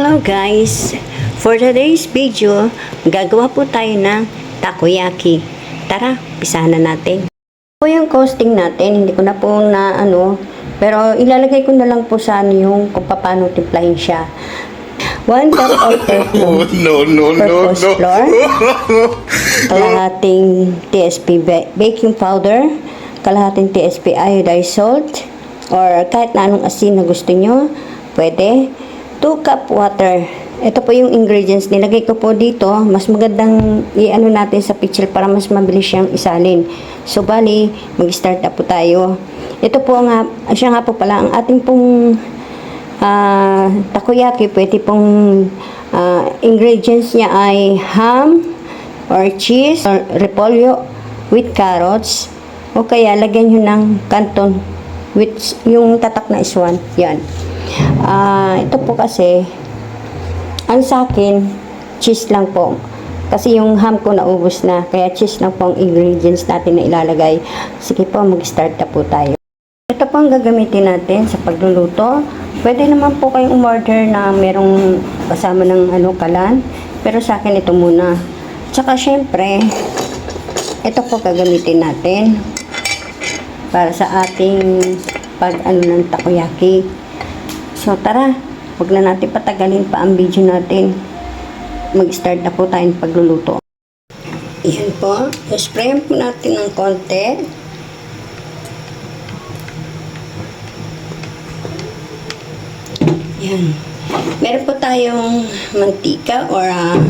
Hello guys! For today's video, gagawa po tayo ng takoyaki. Tara, pisahan na natin. Po yung costing natin, hindi ko na po na ano, pero ilalagay ko na lang po sa ano yung kung paano timplahin siya. 1 cup of Oh, no, no, no, no. flour, kalahating TSP ba- baking powder, kalahating TSP iodized salt, or kahit na anong asin na gusto nyo, pwede. 2 cup water. Ito po yung ingredients. Nilagay ko po dito. Mas magandang i-ano natin sa pitchel para mas mabilis siyang isalin. So, bali, mag-start na po tayo. Ito po nga, siya nga po pala, ang ating pong ah, takoyaki, pwede pong ah, ingredients niya ay ham or cheese or repolyo with carrots o kaya lagyan nyo ng canton with yung tatak na iswan. Yan. Ah, ito po kasi ang sa akin, cheese lang po. Kasi yung ham ko naubos na, kaya cheese lang po ang ingredients natin na ilalagay. Sige po, mag-start na po tayo. Ito po ang gagamitin natin sa pagluluto. Pwede naman po kayong umorder na merong kasama ng ano, kalan. Pero sa akin ito muna. Tsaka syempre, ito po gagamitin natin para sa ating pag ano ng takoyaki. So tara, wag na natin patagalin pa ang video natin. Mag-start na po tayong pagluluto. Yan po. Spray po natin ng konti. Yan. Meron po tayong mantika or uh,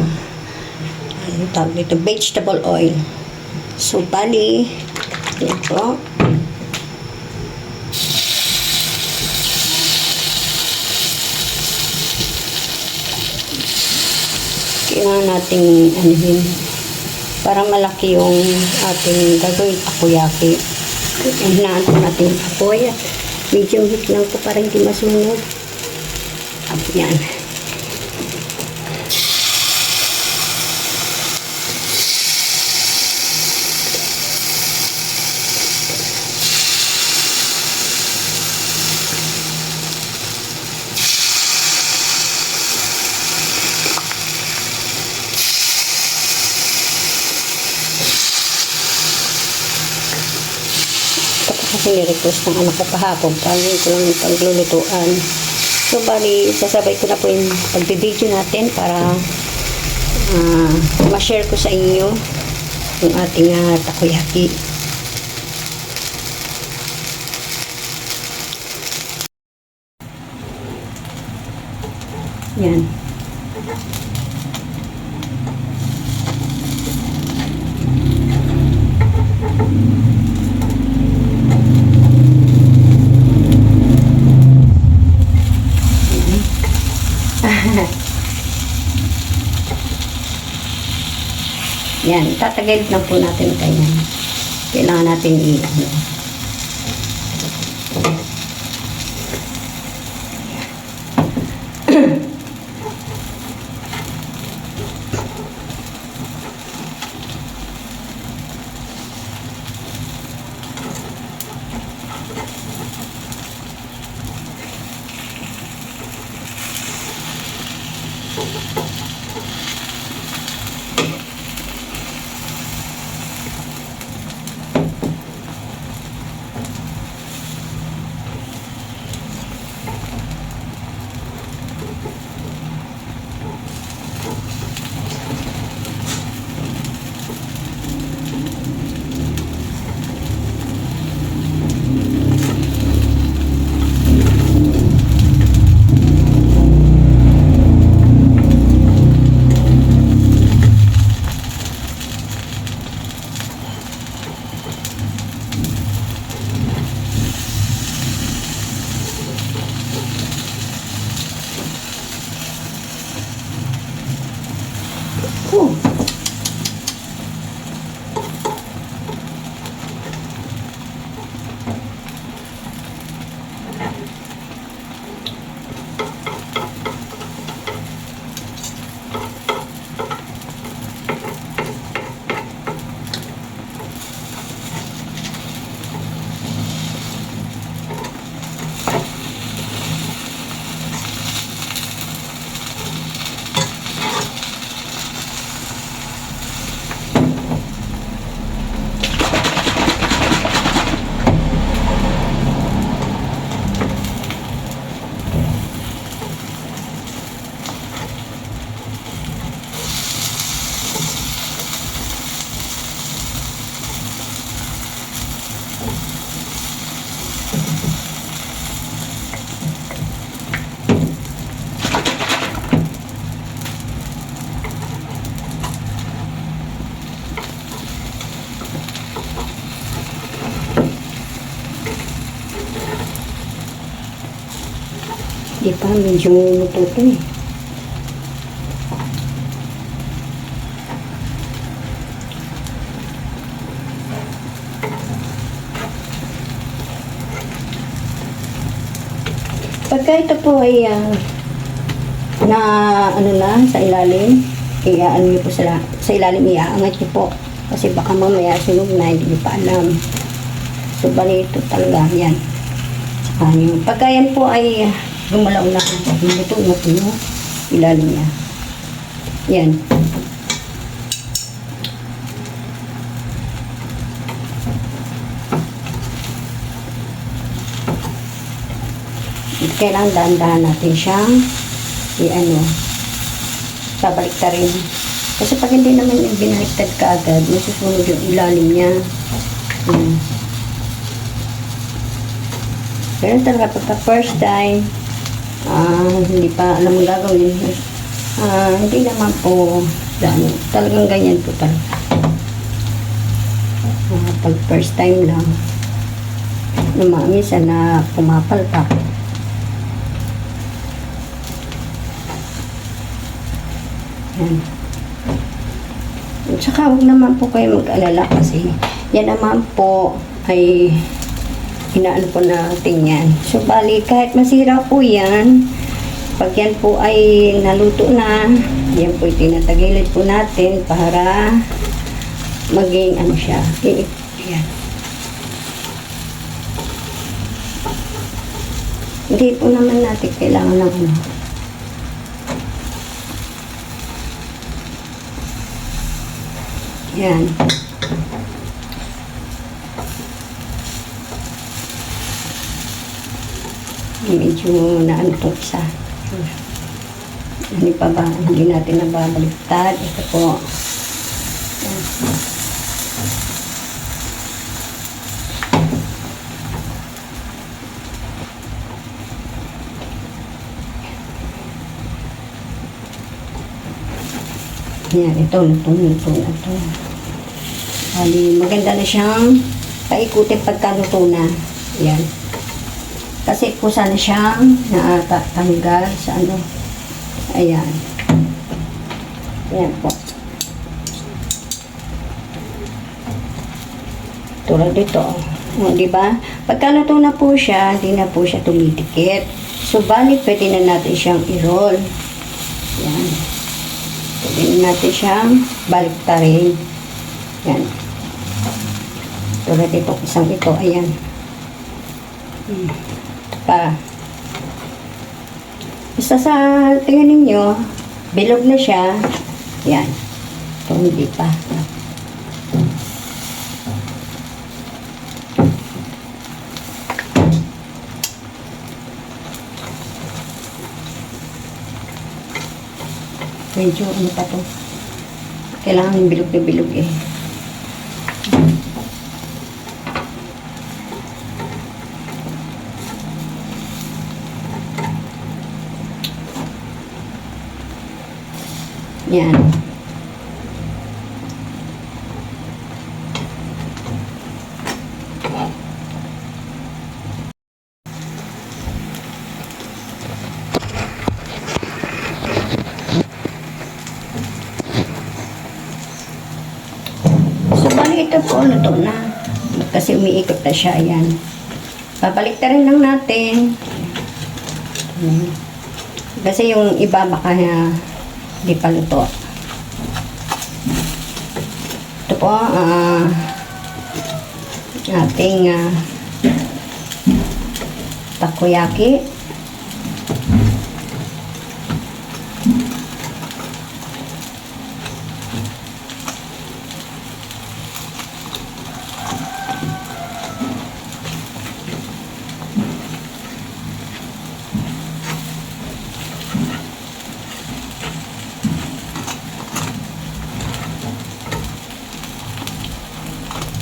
ano tawag dito, vegetable oil. So, bali, yan po. Kailangan nating anuhin para malaki yung ating gagawin takoyaki. Unahan po natin yung apoy. Medium heat lang po para hindi masunog. Yan. Kasi nirequest ng anak ko kahapon. Kaya ko lang yung paglulutuan. So, bali, sasabay ko na po yung pagbibideo natin para ah, ma-share ko sa inyo yung ating ah, takoyaki. Yan. Yan, tatagilid lang po natin kanya. Kailangan natin i Di pa, medyo matuto eh. Pagka ito po ay ah, na ano na sa ilalim, iaano niyo po sa, sa ilalim, iaangat niyo po. Kasi baka mamaya sunog na, hindi niyo pa alam. So, bali ito talaga, yan. Niyo. Pagka yan po ay gumalaw na, ito na po yung ilalim niya. Yan. Kailangan dahan-dahan natin siyang i-ano, babalik ka rin. Kasi pag hindi naman yung binaliktad ka agad, masusunog yung ilalim niya. Hmm. Pero talaga pagka first time, ah, hindi pa alam mo gagawin, ah, hindi naman po, ano, talagang ganyan po talaga. Ah, pag first time lang, lumamisa na pumapalpak. Yan. At huwag naman po kayo mag-alala kasi yan naman po ay inaano po natin yan. So, bali, kahit masira po yan, pag yan po ay naluto na, yan po itinatagilid po natin para maging ano siya. i- Yan. Hindi po naman natin kailangan ng ano. Yan. Medyo na ano itong isa. Ano pa ba? Hindi natin nababaliktad. Ito po. Yan. Ito, lutong-luto na ito. Bali, maganda na siyang paikutin pagkaluto na. Yan. Kasi kusa na siyang natatanggal sa ano. Ayan. Ayan po. Tulad dito. O, di ba? Pagkaluto na po siya, hindi na po siya tumitikit. So, bali, pwede na natin siyang i-roll. Yan. Pwede natin siyang baliktarin. Yan. Tulad ito, isang ito, ayan. Hmm. Pa. Isa sa tingnan ninyo, bilog na siya. Yan. Ito hindi pa. Medyo ano pa to. Kailangan yung bilog na bilog eh. Yan. So, bali ito po, luto na. Kasi umiikot na siya, ayan. Babalik na rin lang natin. Kasi yung iba baka di pa. Ito po, ah, ating ah, takoyaki.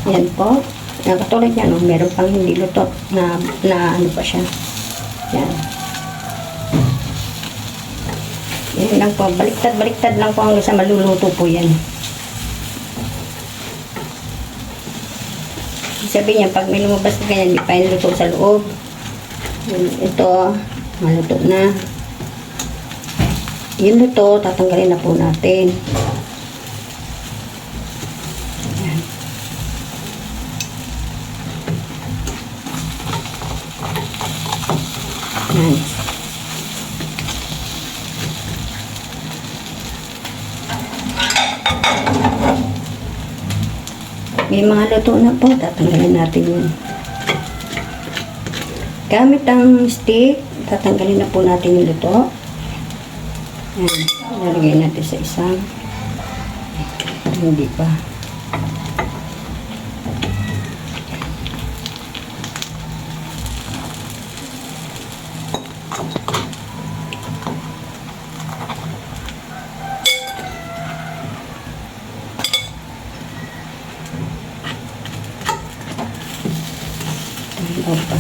Yan po. Yan, katulad yan, oh, meron pang hindi luto na, na ano pa siya. Yan. Yan lang po. Baliktad-baliktad lang po hanggang sa maluluto po yan. Sabi niya, pag may lumabas na ganyan, di pa yung luto sa loob. Ito, Maluto na. Yung luto, tatanggalin na po natin. May mga luto na po, tatanggalin natin yun. Gamit ang stick, tatanggalin na po natin yung luto. Yan, lalagay natin sa isang. Hindi pa. Pa?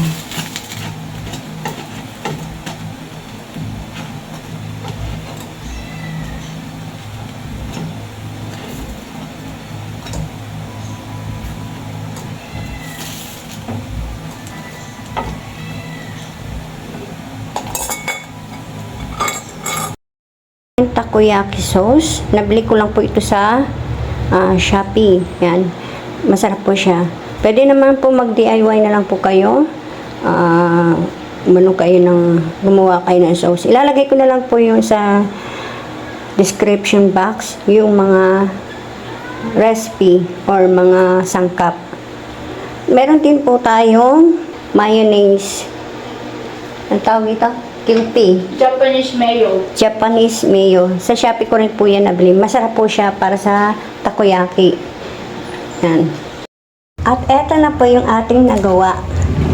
Takoyaki sauce. Nabili ko lang po ito sa ah, Shopee. Yan. Masarap po siya. Pwede naman po mag-DIY na lang po kayo. Ah, umano kayo ng gumawa kayo ng sauce. Ilalagay ko na lang po yung sa description box yung mga recipe or mga sangkap. Meron din po tayong mayonnaise. Ang tawag ito? Kilpi. Japanese mayo. Japanese mayo. Sa Shopee ko rin po yan nabili. Masarap po siya para sa takoyaki. Yan. At eto na po yung ating nagawa.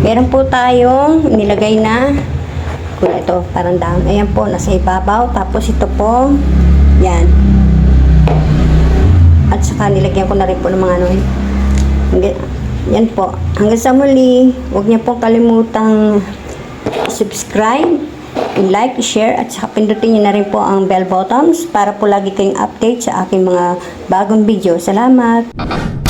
Meron po tayong nilagay na kung ito, parang dam. Ayan po, nasa ibabaw. Tapos ito po, yan. At saka nilagyan ko na rin po ng mga ano. eh. Yan po. Hanggang sa muli, huwag niyo pong kalimutang subscribe, like, share, at saka pindutin niyo na rin po ang bell buttons para po lagi kayong update sa aking mga bagong video. Salamat!